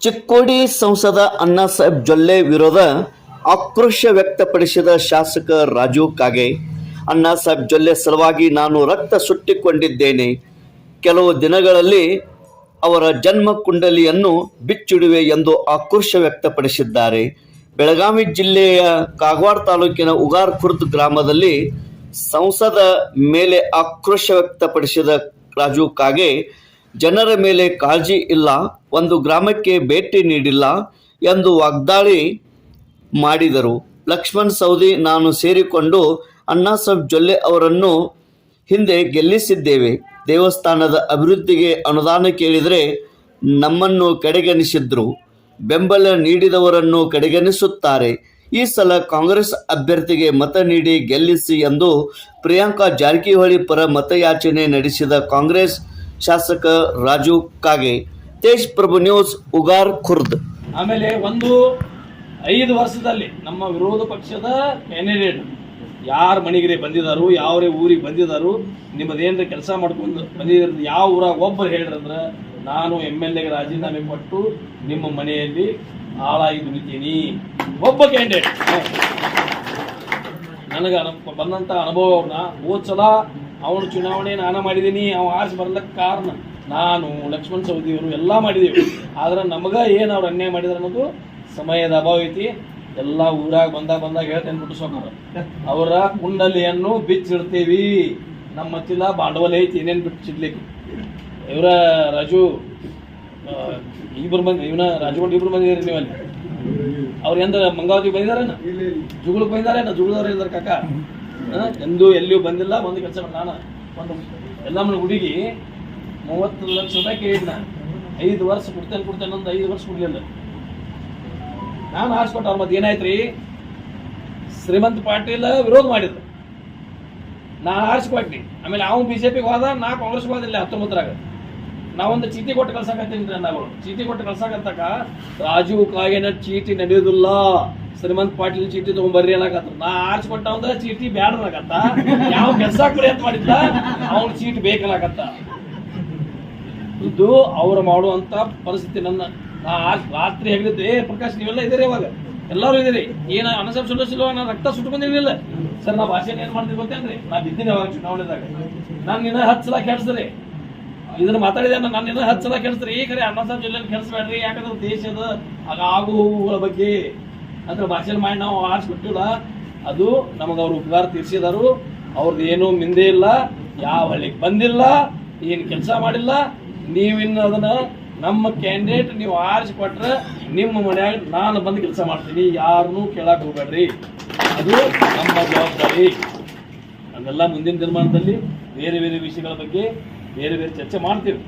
ಚಿಕ್ಕೋಡಿ ಸಂಸದ ಅಣ್ಣಾ ಸಾಹೇಬ್ ಜೊಲ್ಲೆ ವಿರೋಧ ಆಕ್ರೋಶ ವ್ಯಕ್ತಪಡಿಸಿದ ಶಾಸಕ ರಾಜು ಕಾಗೆ. ಅಣ್ಣಾ ಸಾಹೇಬ್ ಜೊಲ್ಲೆ ಸಲುವಾಗಿ ನಾನು ರಕ್ತ ಸುಟ್ಟಿಕೊಂಡಿದ್ದೇನೆ. ಕೆಲವು ದಿನಗಳಲ್ಲಿ ಅವರ ಜನ್ಮ ಕುಂಡಲಿಯನ್ನು ಬಿಚ್ಚಿಡುವೆ ಎಂದು ಆಕ್ರೋಶ ವ್ಯಕ್ತಪಡಿಸಿದ್ದಾರೆ. ಬೆಳಗಾವಿ ಜಿಲ್ಲೆಯ ಕಾಗವಾಡ ತಾಲೂಕಿನ ಉಗಾರ್ ಖುರ್ದ್ ಗ್ರಾಮದಲ್ಲಿ ಸಂಸದ ಮೇಲೆ ಆಕ್ರೋಶ ವ್ಯಕ್ತಪಡಿಸಿದ ರಾಜು ಕಾಗೆ ಜನರ ಮೇಲೆ ಕಾಳಜಿ ಇಲ್ಲ, ಒಂದು ಗ್ರಾಮಕ್ಕೆ ಭೇಟಿ ನೀಡಿಲ್ಲ ಎಂದು ವಾಗ್ದಾಳಿ ಮಾಡಿದರು. ಲಕ್ಷ್ಮಣ್ ಸೌದಿ ನಾನು ಸೇರಿಕೊಂಡು ಅಣ್ಣಾಸಾಹೇಬ್ ಜೊಲ್ಲೆ ಅವರನ್ನು ಹಿಂದೆ ಗೆಲ್ಲಿಸಿದ್ದೇವೆ. ದೇವಸ್ಥಾನದ ಅಭಿವೃದ್ಧಿಗೆ ಅನುದಾನ ಕೇಳಿದರೆ ನಮ್ಮನ್ನು ಕಡೆಗಣಿಸಿದ್ರು. ಬೆಂಬಲ ನೀಡಿದವರನ್ನು ಕಡೆಗಣಿಸುತ್ತಾರೆ. ಈ ಸಲ ಕಾಂಗ್ರೆಸ್ ಅಭ್ಯರ್ಥಿಗೆ ಮತ ನೀಡಿ ಗೆಲ್ಲಿಸಿ ಎಂದು ಪ್ರಿಯಾಂಕಾ ಜಾರಕಿಹೊಳಿ ಪರ ಮತಯಾಚನೆ ನಡೆಸಿದ ಕಾಂಗ್ರೆಸ್ ಶಾಸಕ ರಾಜು ಕಾಗೆ. ತೇಜ್ ಪ್ರಭು ನ್ಯೂಸ್, ಉಗಾರ್ ಖುರ್ದ್. ಆಮೇಲೆ ಒಂದು ಐದು ವರ್ಷದಲ್ಲಿ ನಮ್ಮ ವಿರೋಧ ಪಕ್ಷದ ಕ್ಯಾಂಡಿಡೇಟ್ ಯಾರು ಮಣಿಗಿರಿ ಬಂದಿದ್ದಾರು ಯಾವ ಊರಿಗೆ ಬಂದಿದ್ದಾರು ನಿಮ್ಮದೇನ್ರ ಕೆಲಸ ಮಾಡ್ಕೊಂಡು ಬಂದಿದ್ರು ಯಾವ ಊರಾಗ ಒಬ್ಬರು ಹೇಳಿದ್ರಂದ್ರೆ ನಾನು ಎಂ ಎಲ್ ಎಗೆ ರಾಜೀನಾಮೆ ಕೊಟ್ಟು ನಿಮ್ಮ ಮನೆಯಲ್ಲಿ ಹಾಳಾಗಿ ದುಡಿತೀನಿ. ಒಬ್ಬ ಕ್ಯಾಂಡಿಡೇಟ್ ನನಗೆ ಬಂದಂಥ ಅನುಭವನ ಹೋದ ಸಲ ಅವನು ಚುನಾವಣೆ ನಾನು ಮಾಡಿದ್ದೀನಿ, ಅವ ಆರ್ಸಿ ಬರ್ಲಕ್ಕೆ ಕಾರಣ ನಾನು, ಲಕ್ಷ್ಮಣ್ ಸವದಿಯವರು ಎಲ್ಲ ಮಾಡಿದ್ದೀವಿ ಆದ್ರೆ ನಮಗೆ ಏನು ಅವ್ರು ಅನ್ಯಾಯ ಮಾಡಿದ್ರು ಅನ್ನೋದು ಸಮಯದ ಅಭಾವ ಐತಿ. ಎಲ್ಲ ಊರಾಗ ಬಂದಾಗ ಬಂದಾಗ ಹೇಳ್ತೇನೆ ಬಿಟ್ಟಿಸೋಕರು ಅವರ ಕುಂಡಲಿಯನ್ನು ಬಿಚ್ಚಿಡ್ತೀವಿ. ನಮ್ಮ ಹತ್ತಿಲ್ಲ ಬಾಂಡವಲ್ ಐತಿ ಏನೇನು ಬಿಚ್ಚಿಡ್ಲಿಕ್ಕೆ ಇವರ ರಾಜು ಇಬ್ಬರು ಮಂದಿ ಇವನ ರಾಜುಗೊಂಡು ಇಬ್ರು ಬಂದಿದ್ದೀರಿ ನೀವಲ್ಲಿ ಅವ್ರು ಎಂದ್ರೆ ಮಂಗಾವತಿ ಬಂದಿದಾರೇನ? ಜುಗುಳಕ್ಕೆ ಬಂದಿದಾರೇನ? ಜುಗುಳದವ್ರು ಇದ್ದಾರೆ ಕಾಕ? ಎಂದೂ ಎಲ್ಲಿಯೂ ಬಂದಿಲ್ಲ, ಒಂದು ಕೆಲಸ ನಾನು ಒಂದು ಎಲ್ಲಮ್ಮನ ಹುಡುಗಿ ಮೂವತ್ತು ಲಕ್ಷ ರೂಪಾಯಿ ಕೇಳಿದ್ನ. ಐದು ವರ್ಷ ಕೊಡ್ತೇನೆ ಕೊಡ್ತೇನೆ ಒಂದು ಐದು ವರ್ಷ ಕೊಡ್ಲಿಲ್ಲ ನಾನು ಆರಿಸ್ಕೊಟ್ಟ ಅವ್ರ ಮತ್ತೆ ಏನಾಯ್ತ್ರಿ? ಶ್ರೀಮಂತ್ ಪಾಟೀಲ್ ವಿರೋಧ ಮಾಡಿದ್ರು. ನಾ ಆರಿಸ್ಕೊಟ್ನಿ ಆಮೇಲೆ ಅವ್ನು ಬಿಜೆಪಿಗೆ ಹೋದ ನಾ ಕಾಂಗ್ರೆಸ್ಗೆ ಹೋದಿಲ್ಲ, ಹತ್ತೊಂಬತ್ತರಾಗ. ನಾವೊಂದು ಚೀಟಿ ಕೊಟ್ಟು ಕಳ್ಸಕತ್ತೀನಿ ನಾವು ಚೀಟಿ ಕೊಟ್ಟು ಕಳ್ಸಕತ್ತಕ ರಾಜೀವ್ ಕಾಗೇನ ಚೀಟಿ ನಡೆಯೋದಿಲ್ಲ ಶ್ರೀಮಂತ್ ಪಾಟೀಲ್ ಚೀಟಿ ತಗೊಂಬರ್ರಿ ಅನ್ನಕತ್ತ ನಾ ಆರಿಸ್ಕೊಟ್ಟ ಅಂದ್ರೆ ಚೀಟಿ ಬ್ಯಾಡ ಅನ್ನಕತ್ತ ಯಾವ ಕೆಲಸ ಕೊಡಿ ಅಂತ ಮಾಡಿದ್ದ ಅವ್ನ ಚೀಟಿ ಬೇಕನ್ನಕತ್ತ ಇದು ಅವ್ರು ಮಾಡುವಂತ ಪರಿಸ್ಥಿತಿ ನನ್ನ. ನಾ ರಾತ್ರಿ ಹೇಳಿದ್ದೆ, ಏ ಪ್ರಕಾಶ್, ನೀವೆಲ್ಲ ಇದ್ದೀರಿ ಇವಾಗ? ಎಲ್ಲರೂ ಇದ್ದೀರಿ? ಏನ ಅನಸಬ್ ಸುಳ್ಳು ಸುಳ್ಳು ನಾ ರಕ್ತ ಸುಟ್ಟು ಬಂದಿರಲಿಲ್ಲ? ಸರ್, ನಾ ಭಾಷೆನ ಏನ್ ಮಾಡ್ತೀವಿ ಗೊತ್ತೇನ್ರಿ ನಾ ಬಿದ್ದೀನಿ ಅವಾಗ ಚುನಾವಣೆದಾಗ. ನಾನು ನಿನ್ನ ಹತ್ತು ಸಲ ಕೆಡ್ಸ್ರಿ ಇದನ್ನ ಮಾತಾಡಿದೆ ನಾನು ನಿನ್ನ ಹತ್ತು ಸಲ ಕೆಡ್ಸ್ರಿ ಈ ಕರೆ ಅನಸಬ್ ಜಿಲ್ಲೆ ಕೆಡ್ಸ್ಬೇಡ್ರಿ. ಯಾಕಂದ್ರೆ ದೇಶದ ಆಗ ಆಗು ಹೋಗುಗಳ ಬಗ್ಗೆ ಅಂದ್ರೆ ಭಾಷಣ ಮಾಡಿ ನಾವು ಆರಿಸ್ಬಿಟ್ಟಿಲ್ಲ. ಅದು ನಮಗೆ ಅವ್ರು ಉಪಕಾರ ತೀರ್ಸಿದಾರು. ಅವ್ರದ್ದು ಏನೂ ಮಿಂದೆ ಇಲ್ಲ, ಯಾವ ಹಳ್ಳಿಗೆ ಬಂದಿಲ್ಲ, ಏನು ಕೆಲಸ ಮಾಡಿಲ್ಲ. ನೀವಿನ್ನು ಅದನ್ನ ನಮ್ಮ ಕ್ಯಾಂಡಿಡೇಟ್ ನೀವು ಆರಿಸಿಕೊಟ್ರೆ ನಿಮ್ಮ ಮನೆಯಾಗ ನಾನು ಬಂದು ಕೆಲಸ ಮಾಡ್ತೀನಿ. ಯಾರನ್ನೂ ಕೇಳಕ್ಕೆ ಹೋಗ್ಬೇಡ್ರಿ. ಅದು ನಮ್ಮ ಜವಾಬ್ದಾರಿ. ಅದೆಲ್ಲ ಮುಂದಿನ ದಿನಮಾನದಲ್ಲಿ ಬೇರೆ ಬೇರೆ ವಿಷಯಗಳ ಬಗ್ಗೆ ಬೇರೆ ಬೇರೆ ಚರ್ಚೆ ಮಾಡ್ತೀವಿ.